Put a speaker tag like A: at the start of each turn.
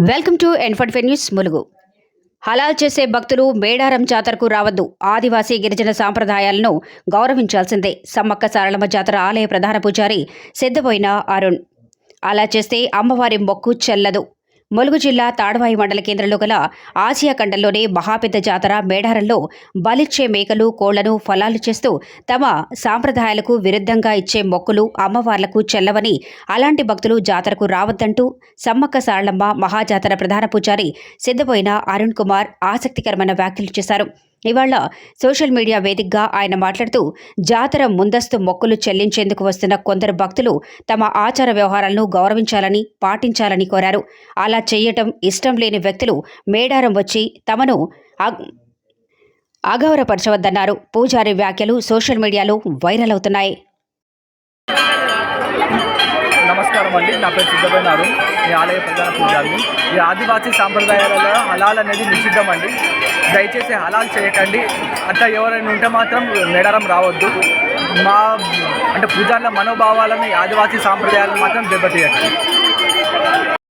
A: Welcome to ఎన్ఫర్ట్ news Mulugu. హలాల్ చేసే భక్తులు మేడారం జాతరకు రావద్దు. ఆదివాసీ గిరిజన సాంప్రదాయాలను గౌరవించాల్సిందే. సమ్మక్క సారళమ్మ జాతర ఆలయ ప్రధాన పూజారి సిద్ధపోయిన అరుణ్. అలా చేస్తే అమ్మవారి మొక్కు చెల్లదు. ములుగు జిల్లా తాడవాయి మండల కేంద్రంలో గల ఆసియా ఖండంలోనే మహాపెద్ద జాతర మేడారంలో బలిచ్చే మేకలు కోళ్ళను ఫలాలు చేస్తూ తమ సాంప్రదాయాలకు విరుద్ధంగా ఇచ్చే మొక్కులు అమ్మవార్లకు చెల్లవని అలాంటి భక్తులు జాతరకు రావద్దంటూ సమ్మక్క సారళమ్మ మహాజాతర ప్రధాన పూజారి సిద్ధపోయిన అరుణ్ కుమార్ ఆసక్తికరమైన వ్యాఖ్యలు చేశారు. ఇవాళ సోషల్ మీడియా వేదికగా ఆయన మాట్లాడుతూ జాతర ముందస్తు మొక్కులు చెల్లించేందుకు వస్తున్న కొందరు భక్తులు తమ ఆచార వ్యవహారాలను గౌరవించాలని పాటించాలని కోరారు. అలా చేయటం ఇష్టం లేని వ్యక్తులు మేడారం వచ్చి తమను అగ్- అగౌరవపరచవద్దన్నారు. పూజారి వ్యాఖ్యలు సోషల్ మీడియాలో వైరల్ అవుతున్నాయి.
B: నమస్కారం అండి. నా పేరు సిద్ధమైనారు ఈ ఆలయ ప్రధాన పూజారిని. ఈ ఆదివాసీ సాంప్రదాయాలలో హలాల్ అనేది నిషిద్ధం అండి. దయచేసి హలాల్ చేయకండి. అట్లా ఎవరైనా ఉంటే మాత్రం మేడారం రావద్దు. మా అంటే పూజార్ల మనోభావాలను ఆదివాసీ సాంప్రదాయాలను మాత్రం దెబ్బతీయకండి.